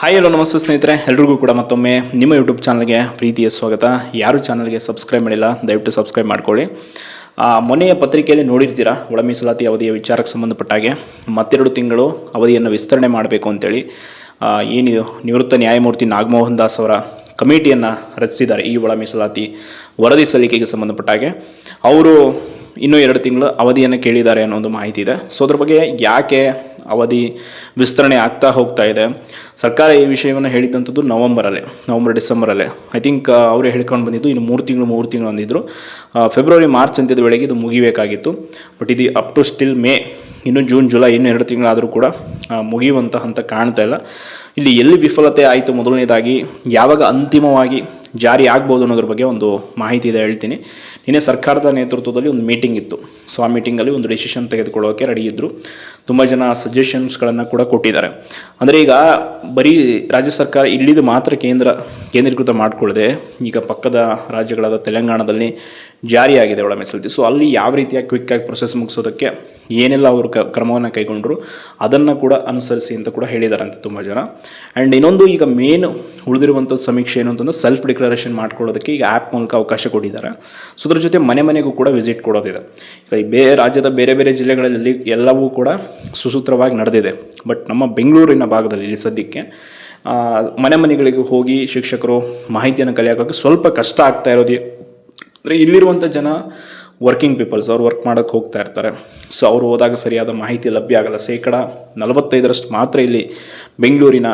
Hi hello ನಮಸ್ತೆ ಸ್ನೇಹಿತರೆ, ಎಲ್ರಿಗೂ ಕೂಡ ಮತ್ತೊಮ್ಮೆ ನಿಮ್ಮ ಯೂಟ್ಯೂಬ್ ಚಾನಲ್ಗೆ ಪ್ರೀತಿಯ ಸ್ವಾಗತ. ಯಾರು ಚಾನಲ್ಗೆ ಸಬ್ಸ್ಕ್ರೈಬ್ ಮಾಡಿಲ್ಲ, ದಯವಿಟ್ಟು ಸಬ್ಸ್ಕ್ರೈಬ್ ಮಾಡ್ಕೊಳ್ಳಿ. ಮೊನ್ನೆಯ ಪತ್ರಿಕೆಯಲ್ಲಿ ನೋಡಿರ್ತೀರಾ, ಒಳ ಮೀಸಲಾತಿ ಅವಧಿಯ ವಿಚಾರಕ್ಕೆ ಸಂಬಂಧಪಟ್ಟ ಹಾಗೆ. ಮತ್ತೆರಡು ತಿಂಗಳು ಅವಧಿಯನ್ನು ವಿಸ್ತರಣೆ ಮಾಡಬೇಕು ಅಂತೇಳಿ ಏನಿದು ನಿವೃತ್ತ ನ್ಯಾಯಮೂರ್ತಿ ನಾಗಮೋಹನ್ ದಾಸ್ ಅವರ ಕಮಿಟಿಯನ್ನು ರಚಿಸಿದ್ದಾರೆ ಈ ಒಳ ಮೀಸಲಾತಿ ವರದಿ ಸಲ್ಲಿಕೆಗೆ ಸಂಬಂಧಪಟ್ಟ ಹಾಗೆ. ಅವರು ಇನ್ನೂ ಎರಡು ತಿಂಗಳು ಅವಧಿಯನ್ನು ಕೇಳಿದ್ದಾರೆ ಅನ್ನೋ ಒಂದು ಮಾಹಿತಿ ಇದೆ. ಸೊ ಅದ್ರ ಬಗ್ಗೆ ಯಾಕೆ ಅವಧಿ ವಿಸ್ತರಣೆ ಆಗ್ತಾ ಹೋಗ್ತಾ ಇದೆ. ಸರ್ಕಾರ ಈ ವಿಷಯವನ್ನು ಹೇಳಿದಂಥದ್ದು ನವಂಬರಲ್ಲೇ, ನವಂಬರ್, ಡಿಸೆಂಬರಲ್ಲೇ. ಐ ಥಿಂಕ್ ಅವರೇ ಹೇಳ್ಕೊಂಡು ಬಂದಿದ್ದು ಇನ್ನು ಮೂರು ತಿಂಗಳು ಮೂರು ತಿಂಗಳು ಅಂದಿದ್ರು. ಫೆಬ್ರವರಿ ಮಾರ್ಚ್ ಅಂತ್ಯದ ವೇಳೆಗೆ ಇದು ಮುಗಿಬೇಕಾಗಿತ್ತು. ಬಟ್ ಇದು ಅಪ್ ಟು ಸ್ಟಿಲ್ ಮೇ ಇನ್ನು ಜೂನ್ ಜುಲೈ ಇನ್ನು ಎರಡು ತಿಂಗಳಾದರೂ ಕೂಡ ಮುಗಿಯುವಂತಹ ಹಂತ ಕಾಣ್ತಾ ಇಲ್ಲ. ಇಲ್ಲಿ ಎಲ್ಲಿ ವಿಫಲತೆ ಆಯಿತು ಮೊದಲನೇದಾಗಿ, ಯಾವಾಗ ಅಂತಿಮವಾಗಿ ಜಾರಿ ಆಗ್ಬೋದು ಅನ್ನೋದ್ರ ಬಗ್ಗೆ ಒಂದು ಮಾಹಿತಿ ಇದೆ ಹೇಳ್ತೀನಿ. ನಿನ್ನೆ ಸರ್ಕಾರದ ನೇತೃತ್ವದಲ್ಲಿ ಒಂದು ಮೀಟಿಂಗ್ ಇತ್ತು. ಸೊ ಆ ಮೀಟಿಂಗಲ್ಲಿ ಒಂದು ಡಿಸಿಷನ್ ತೆಗೆದುಕೊಳ್ಳೋಕೆ ರೆಡಿ ಇದ್ದರು ತುಂಬ ಜನ ಸಜೆಷನ್ಸ್ಗಳನ್ನು ಕೂಡ ಕೊಟ್ಟಿದ್ದಾರೆ. ಅಂದರೆ ಈಗ ಬರೀ ರಾಜ್ಯ ಸರ್ಕಾರ ಇಲ್ಲಿದು ಮಾತ್ರ ಕೇಂದ್ರ ಕೇಂದ್ರೀಕೃತ ಮಾಡಿಕೊಳ್ಳದೆ ಈಗ ಪಕ್ಕದ ರಾಜ್ಯಗಳಾದ ತೆಲಂಗಾಣದಲ್ಲಿ ಜಾರಿಯಾಗಿದೆ ಒಳ ಮೀಸಲಿತಿ ಸೊ ಅಲ್ಲಿ ಯಾವ ರೀತಿಯ ಕ್ವಿಕ್ಕಾಗಿ ಪ್ರೊಸೆಸ್ ಮುಗಿಸೋದಕ್ಕೆ ಏನೆಲ್ಲ ಅವರು ಕ, ಕ್ರಮವನ್ನು ಕೈಗೊಂಡರು ಅದನ್ನು ಕೂಡ ಅನುಸರಿಸಿ ಅಂತ ಕೂಡ ಹೇಳಿದ್ದಾರೆ ಅಂತ ತುಂಬ ಜನ. ಆ್ಯಂಡ್ ಇನ್ನೊಂದು ಈಗ ಮೇನ್ ಉಳಿದಿರುವಂಥ ಸಮೀಕ್ಷೆ ಏನು ಅಂತಂದರೆ ಸೆಲ್ಫ್ ಡಿಕ್ಲರೇಷನ್ ಮಾಡ್ಕೊಳ್ಳೋದಕ್ಕೆ ಈಗ ಆ್ಯಪ್ ಮೂಲಕ ಅವಕಾಶ ಕೊಟ್ಟಿದ್ದಾರೆ. ಸೊ ಅದ್ರ ಜೊತೆ ಮನೆ ಮನೆಗೂ ಕೂಡ ವಿಸಿಟ್ ಕೊಡೋದಿದೆ. ಈಗ ಈ ಬೇರೆ ರಾಜ್ಯದ ಬೇರೆ ಬೇರೆ ಜಿಲ್ಲೆಗಳಲ್ಲಿ ಎಲ್ಲವೂ ಕೂಡ ಸುಸೂತ್ರವಾಗಿ ನಡೆದಿದೆ. ಬಟ್ ನಮ್ಮ ಬೆಂಗಳೂರಿನ ಭಾಗದಲ್ಲಿ ಇಲ್ಲಿ ಸದ್ಯಕ್ಕೆ ಮನೆ ಮನೆಗಳಿಗೆ ಹೋಗಿ ಶಿಕ್ಷಕರು ಮಾಹಿತಿಯನ್ನು ಕಲಿಯೋಕ್ಕೆ ಸ್ವಲ್ಪ ಕಷ್ಟ ಆಗ್ತಾ ಇರೋದು. ಅಂದರೆ ಇಲ್ಲಿರುವಂಥ ಜನ ವರ್ಕಿಂಗ್ ಪೀಪಲ್ಸ್ ಅವ್ರು ವರ್ಕ್ ಮಾಡೋಕ್ಕೆ ಹೋಗ್ತಾ ಇರ್ತಾರೆ. ಸೊ ಅವರು ಹೋದಾಗ ಸರಿಯಾದ ಮಾಹಿತಿ ಲಭ್ಯ ಆಗಲ್ಲ. ಶೇಕಡ ನಲವತ್ತೈದರಷ್ಟು ಮಾತ್ರ ಇಲ್ಲಿ ಬೆಂಗಳೂರಿನ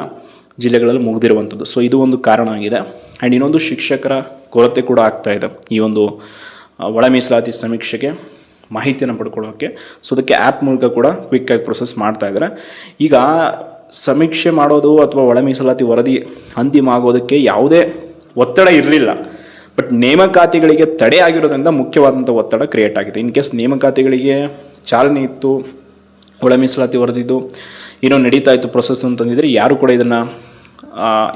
ಜಿಲ್ಲೆಗಳಲ್ಲಿ ಮುಗಿದಿರುವಂಥದ್ದು. ಸೊ ಇದು ಒಂದು ಕಾರಣ ಆಗಿದೆ. ಆ್ಯಂಡ್ ಇನ್ನೊಂದು ಶಿಕ್ಷಕರ ಕೊರತೆ ಕೂಡ ಆಗ್ತಾ ಇದೆ ಈ ಒಂದು ಒಳ ಮೀಸಲಾತಿ ಸಮೀಕ್ಷೆಗೆ ಮಾಹಿತಿಯನ್ನು ಪಡ್ಕೊಳ್ಳೋಕ್ಕೆ ಸೊ ಅದಕ್ಕೆ ಆ್ಯಪ್ ಮೂಲಕ ಕೂಡ ಕ್ವಿಕ್ಕಾಗಿ ಪ್ರೊಸೆಸ್ ಮಾಡ್ತಾ ಇದ್ದಾರೆ. ಈಗ ಸಮೀಕ್ಷೆ ಮಾಡೋದು ಅಥವಾ ಒಳ ಮೀಸಲಾತಿ ವರದಿ ಅಂತಿಮ ಆಗೋದಕ್ಕೆ ಯಾವುದೇ ಒತ್ತಡ ಇರಲಿಲ್ಲ. ಬಟ್ ನೇಮಕಾತಿಗಳಿಗೆ ತಡೆ ಆಗಿರೋದ್ರಿಂದ ಮುಖ್ಯವಾದಂಥ ಒತ್ತಡ ಕ್ರಿಯೇಟ್ ಆಗಿದೆ. ಇನ್ ಕೇಸ್ ನೇಮಕಾತಿಗಳಿಗೆ ಚಾಲನೆ ಇತ್ತು, ಒಳ ಮೀಸಲಾತಿ ವರದಿದ್ದು ಏನೋ ನಡೀತಾ ಇತ್ತು ಪ್ರೊಸೆಸ್ ಅಂತಂದಿದ್ರೆ ಯಾರು ಕೂಡ ಇದನ್ನು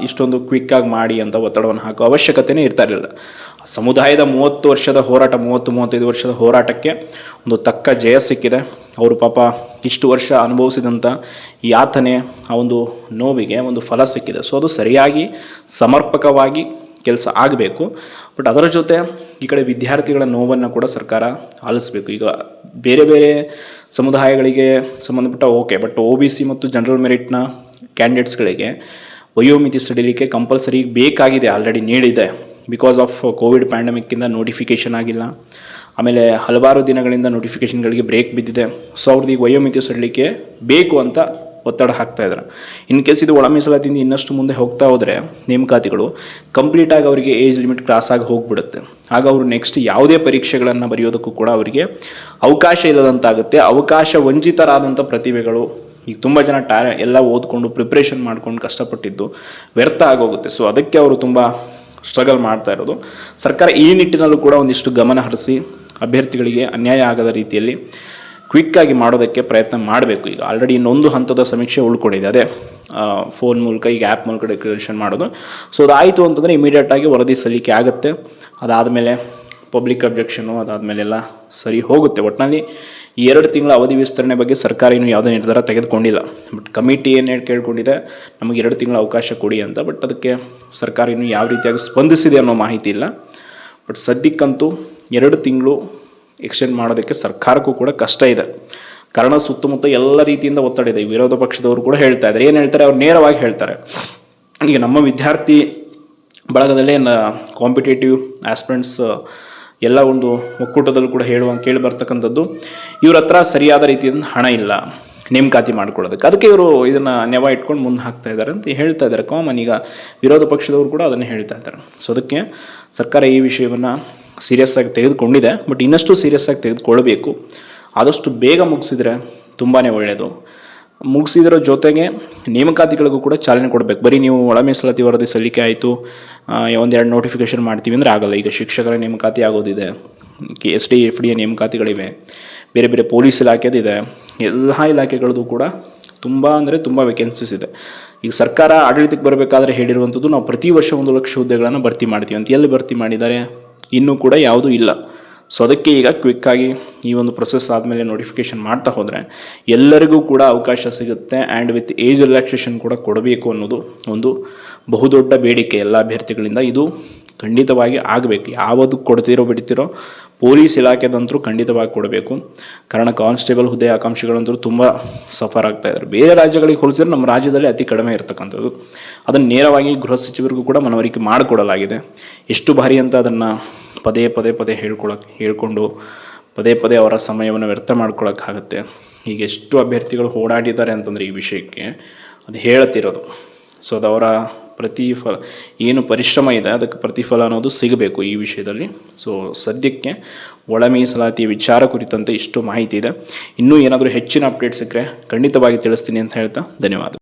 ಇಷ್ಟೊಂದು ಕ್ವಿಕ್ಕಾಗಿ ಮಾಡಿ ಅಂತ ಒತ್ತಡವನ್ನು ಹಾಕೋ ಅವಶ್ಯಕತೆಯೇ ಇರ್ತಾ ಇರಲಿಲ್ಲ. ಸಮುದಾಯದ ಮೂವತ್ತು ವರ್ಷದ ಹೋರಾಟ, ಮೂವತ್ತು, ಮೂವತ್ತೈದು ವರ್ಷದ ಹೋರಾಟಕ್ಕೆ ಒಂದು ತಕ್ಕ ಜಯ ಸಿಕ್ಕಿದೆ. ಅವರು ಪಾಪ ಇಷ್ಟು ವರ್ಷ ಅನುಭವಿಸಿದಂಥ ಯಾತನೆ ಆ ಒಂದು ನೋವಿಗೆ ಒಂದು ಫಲ ಸಿಕ್ಕಿದೆ. ಸೊ ಅದು ಸರಿಯಾಗಿ ಸಮರ್ಪಕವಾಗಿ ಕೆಲಸ ಆಗಬೇಕು. ಬಟ್ ಅದರ ಜೊತೆ ಈ ಕಡೆ ವಿದ್ಯಾರ್ಥಿಗಳ ನೋವನ್ನು ಕೂಡ ಸರ್ಕಾರ ಆಲಿಸಬೇಕು. ಈಗ ಬೇರೆ ಬೇರೆ ಸಮುದಾಯಗಳಿಗೆ ಸಂಬಂಧಪಟ್ಟ okay but O B C ಮತ್ತು ಜನರಲ್ ಮೆರಿಟ್ನ ಕ್ಯಾಂಡಿಡೇಟ್ಸ್ಗಳಿಗೆ ವಯೋಮಿತಿ ಸಡಿಲಿಕ್ಕೆ ಕಂಪಲ್ಸರಿ ಬೇಕಾಗಿದೆ ಆಲ್ರೆಡಿ ನೀಡಿದೆ. ಬಿಕಾಸ್ ಆಫ್ ಕೋವಿಡ್ ಪ್ಯಾಂಡಮಿಕ್ಕಿಂದ ನೋಟಿಫಿಕೇಷನ್ ಆಗಿಲ್ಲ. ಆಮೇಲೆ ಹಲವಾರು ದಿನಗಳಿಂದ ನೋಟಿಫಿಕೇಷನ್ಗಳಿಗೆ ಬ್ರೇಕ್ ಬಿದ್ದಿದೆ. ಸೊ ಅವ್ರದ್ದು ಈಗ ವಯೋಮಿತಿ ಸಡಿಲಿಕ್ಕೆ ಬೇಕು ಅಂತ ಒತ್ತಡ ಹಾಕ್ತಾ ಇದ್ದಾರೆ ಇನ್ ಕೇಸ್ ಇದು ಒಳ ಮೀಸಲಾತಿಯಿಂದ ಇನ್ನಷ್ಟು ಮುಂದೆ ಹೋಗ್ತಾ ಹೋದರೆ ನೇಮಕಾತಿಗಳು ಕಂಪ್ಲೀಟಾಗಿ ಅವರಿಗೆ ಏಜ್ ಲಿಮಿಟ್ ಕ್ರಾಸ್ ಆಗಿ ಹೋಗ್ಬಿಡುತ್ತೆ. ಆಗ ಅವರು ನೆಕ್ಸ್ಟ್ ಯಾವುದೇ ಪರೀಕ್ಷೆಗಳನ್ನು ಬರೆಯೋದಕ್ಕೂ ಕೂಡ ಅವರಿಗೆ ಅವಕಾಶ ಇಲ್ಲದಂತಾಗುತ್ತೆ. ಅವಕಾಶ ವಂಚಿತರಾದಂಥ ಪ್ರತಿಭೆಗಳು ಈಗ ತುಂಬ ಜನ ಟ್ಯಾ ಎಲ್ಲ ಓದ್ಕೊಂಡು ಪ್ರಿಪ್ರೇಷನ್ ಮಾಡ್ಕೊಂಡು ಕಷ್ಟಪಟ್ಟಿದ್ದು ವ್ಯರ್ಥ ಆಗೋಗುತ್ತೆ. ಸೊ ಅದಕ್ಕೆ ಅವರು ತುಂಬ ಸ್ಟ್ರಗಲ್ ಮಾಡ್ತಾ ಇರೋದು. ಸರ್ಕಾರ ಈ ನಿಟ್ಟಿನಲ್ಲೂ ಕೂಡ ಒಂದಿಷ್ಟು ಗಮನ ಹರಿಸಿ ಅಭ್ಯರ್ಥಿಗಳಿಗೆ ಅನ್ಯಾಯ ಆಗದ ರೀತಿಯಲ್ಲಿ ಕ್ವಿಕ್ಕಾಗಿ ಮಾಡೋದಕ್ಕೆ ಪ್ರಯತ್ನ ಮಾಡಬೇಕು. ಈಗ ಆಲ್ರೆಡಿ ಇನ್ನೊಂದು ಹಂತದ ಸಮೀಕ್ಷೆ ಉಳ್ಕೊಂಡಿದೆ. ಅದೇ ಫೋನ್ ಮೂಲಕ, ಈಗ ಆ್ಯಪ್ ಮೂಲಕ ಡೆಕ್ಲರೇಷನ್ ಮಾಡೋದು. ಸೊ ಅದಾಯಿತು ಅಂತಂದರೆ ಇಮಿಡಿಯೇಟಾಗಿ ವರದಿ ಸಲ್ಲಿಕೆ ಆಗುತ್ತೆ. ಅದಾದಮೇಲೆ ಪಬ್ಲಿಕ್ ಅಬ್ಜೆಕ್ಷನು ಅದಾದಮೇಲೆಲ್ಲ ಸರಿ ಹೋಗುತ್ತೆ. ಒಟ್ಟಿನಲ್ಲಿ ಎರಡು ತಿಂಗಳ ಅವಧಿ ವಿಸ್ತರಣೆ ಬಗ್ಗೆ ಸರ್ಕಾರ ಇನ್ನೂ ಯಾವುದೇ ನಿರ್ಧಾರ ತೆಗೆದುಕೊಂಡಿಲ್ಲ. ಬಟ್ ಕಮಿಟಿ ಏನು ಹೇಳಿ, ಕೇಳ್ಕೊಂಡಿದೆ, ನಮಗೆ ಎರಡು ತಿಂಗಳ ಅವಕಾಶ ಕೊಡಿ ಅಂತ. ಬಟ್ ಅದಕ್ಕೆ ಸರ್ಕಾರ ಇನ್ನೂ ಯಾವ ರೀತಿಯಾಗಿ ಸ್ಪಂದಿಸಿದೆ ಅನ್ನೋ ಮಾಹಿತಿ ಇಲ್ಲ. ಬಟ್ ಸದ್ಯಕ್ಕಂತೂ ಎರಡು ತಿಂಗಳು ಎಕ್ಸ್ಟೆಂಡ್ ಮಾಡೋದಕ್ಕೆ ಸರ್ಕಾರಕ್ಕೂ ಕೂಡ ಕಷ್ಟ ಇದೆ. ಕಾರಣ ಸುತ್ತಮುತ್ತ ಎಲ್ಲ ರೀತಿಯಿಂದ ಒತ್ತಡ ಇದೆ. ವಿರೋಧ ಪಕ್ಷದವರು ಕೂಡ ಹೇಳ್ತಾ ಇದ್ದಾರೆ. ಏನು ಹೇಳ್ತಾರೆ? ಅವ್ರು ನೇರವಾಗಿ ಹೇಳ್ತಾರೆ. ಈಗ ನಮ್ಮ ವಿದ್ಯಾರ್ಥಿ ಬಳಗದಲ್ಲೇ ಕಾಂಪಿಟೇಟಿವ್ ಆಸ್ಪಿರೆಂಟ್ಸ್ ಎಲ್ಲ ಒಂದು ಒಕ್ಕೂಟದಲ್ಲೂ ಕೂಡ ಹೇಳುವ ಕೇಳಿ ಬರ್ತಕ್ಕಂಥದ್ದು, ಇವ್ರ ಹತ್ರ ಸರಿಯಾದ ರೀತಿಯಿಂದ ಹಣ ಇಲ್ಲ. ನೇಮಕಾತಿ ಮಾಡ್ಕೊಳ್ಳೋದಕ್ಕೆ. ಅದಕ್ಕೆ ಇವರು ಇದನ್ನು ನೆವ ಇಟ್ಕೊಂಡು ಮುಂದೆ ಹಾಕ್ತಾ ಇದ್ದಾರೆ ಅಂತ ಹೇಳ್ತಾ ಇದ್ದಾರೆ. ಕಾಮನ್ ಈಗ ವಿರೋಧ ಪಕ್ಷದವರು ಕೂಡ ಅದನ್ನು ಹೇಳ್ತಾ ಇದ್ದಾರೆ. ಸೊ ಅದಕ್ಕೆ ಸರ್ಕಾರ ಈ ವಿಷಯವನ್ನು ಸೀರಿಯಸ್ ಆಗಿ ತೆಗೆದುಕೊಂಡಿದೆ ಬಟ್ ಇನ್ನಷ್ಟು ಸೀರಿಯಸ್ ಆಗಿ ತೆಗೆದುಕೊಳ್ಬೇಕು ಆದಷ್ಟು ಬೇಗ ಮುಗಿಸಿದ್ರೆ ತುಂಬಾ ಒಳ್ಳೆಯದು ಮುಗಿಸಿದ್ರ ಜೊತೆಗೆ ನೇಮಕಾತಿಗಳಿಗೂ ಕೂಡ ಚಾಲನೆ ಕೊಡಬೇಕು. ಬರೀ ನೀವು ಒಳ ಮೀಸಲಾತಿ ವರದಿ ಸಲ್ಲಿಕೆ ಆಯಿತು ಒಂದೆರಡು ನೋಟಿಫಿಕೇಷನ್ ಮಾಡ್ತೀವಿ ಅಂದರೆ ಆಗಲ್ಲ. ಈಗ ಶಿಕ್ಷಕರ ನೇಮಕಾತಿ ಆಗೋದಿದೆ K S D F D ನೇಮಕಾತಿಗಳಿವೆ, ಬೇರೆ ಬೇರೆ ಪೊಲೀಸ್ ಇಲಾಖೆದಿದೆ ಎಲ್ಲ ಇಲಾಖೆಗಳದ್ದು ಕೂಡ ತುಂಬ ಅಂದರೆ ತುಂಬ ವೇಕೆನ್ಸೀಸ್ ಇದೆ. ಈಗ ಸರ್ಕಾರ ಆಡಳಿತಕ್ಕೆ ಬರಬೇಕಾದ್ರೆ ಹೇಳಿರುವಂಥದ್ದು ನಾವು ಪ್ರತಿ ವರ್ಷ ಒಂದು ಲಕ್ಷ ಹುದ್ದೆಗಳನ್ನು ಭರ್ತಿ ಮಾಡ್ತೀವಿ ಅಂತ. ಎಲ್ಲಿ ಭರ್ತಿ ಮಾಡಿದ್ದಾರೆ? ಇನ್ನೂ ಕೂಡ ಯಾವುದೂ ಇಲ್ಲ. ಸೊ ಅದಕ್ಕೆ ಈಗ ಕ್ವಿಕ್ಕಾಗಿ ಈ ಒಂದು ಪ್ರೊಸೆಸ್ ಆದಮೇಲೆ ನೋಟಿಫಿಕೇಶನ್ ಮಾಡ್ತಾ ಹೋದರೆ ಎಲ್ಲರಿಗೂ ಕೂಡ ಅವಕಾಶ ಸಿಗುತ್ತೆ ಆ್ಯಂಡ್ ವಿತ್ ಏಜ್ ರಿಲ್ಯಾಕ್ಸೇಷನ್ ಕೂಡ ಕೊಡಬೇಕು ಅನ್ನೋದು ಒಂದು ಬಹುದೊಡ್ಡ ಬೇಡಿಕೆ ಎಲ್ಲ ಅಭ್ಯರ್ಥಿಗಳಿಂದ. ಇದು ಖಂಡಿತವಾಗಿ ಆಗಬೇಕು. ಯಾವುದು ಕೊಡ್ತೀರೋ ಬಿಡ್ತಿರೋ ಪೊಲೀಸ್ ಇಲಾಖೆದಂತರೂ ಖಂಡಿತವಾಗಿ ಕೊಡಬೇಕು. ಕಾರಣ ಕಾನ್ಸ್ಟೇಬಲ್ ಹುದ್ದೆ ಆಕಾಂಕ್ಷಿಗಳಂತೂ ತುಂಬ ಸಫರ್ ಆಗ್ತಾ ಇದ್ದಾರೆ ಬೇರೆ ರಾಜ್ಯಗಳಿಗೆ ಹೋಲಿಸಿದ್ರೆ ನಮ್ಮ ರಾಜ್ಯದಲ್ಲಿ ಅತಿ ಕಡಿಮೆ ಇರತಕ್ಕಂಥದ್ದು. ಅದನ್ನು ನೇರವಾಗಿ ಗೃಹ ಸಚಿವರಿಗೂ ಕೂಡ ಮನವರಿಕೆ ಮಾಡಿಕೊಡಲಾಗಿದೆ. ಎಷ್ಟು ಬಾರಿ ಅಂತ ಅದನ್ನು ಪದೇ ಪದೇ ಪದೇ ಹೇಳ್ಕೊಳಕ್ಕೆ ಹೇಳ್ಕೊಂಡು ಪದೇ ಪದೇ ಅವರ ಸಮಯವನ್ನು ವ್ಯರ್ಥ ಮಾಡ್ಕೊಳಕ್ಕಾಗತ್ತೆ. ಈಗ ಎಷ್ಟು ಅಭ್ಯರ್ಥಿಗಳು ಓಡಾಡಿದ್ದಾರೆ ಅಂತಂದರೆ ಈ ವಿಷಯಕ್ಕೆ ಅದು ಹೇಳ್ತಿರೋದು ಸೊ ಅದು ಅವರ ಪ್ರತಿಫಲ, ಏನು ಪರಿಶ್ರಮ ಇದೆ, ಅದಕ್ಕೆ ಪ್ರತಿಫಲ ಅನ್ನೋದು ಸಿಗಬೇಕು ಈ ವಿಷಯದಲ್ಲಿ. ಸೊ ಸದ್ಯಕ್ಕೆ ಒಳ ಮೀಸಲಾತಿಯ ವಿಚಾರ ಕುರಿತಂತೆ ಇಷ್ಟು ಮಾಹಿತಿ ಇದೆ. ಇನ್ನೂ ಏನಾದರೂ ಹೆಚ್ಚಿನ ಅಪ್ಡೇಟ್ ಸಿಕ್ಕರೆ ಖಂಡಿತವಾಗಿ ತಿಳಿಸ್ತೀನಿ ಅಂತ ಹೇಳ್ತಾ ಧನ್ಯವಾದ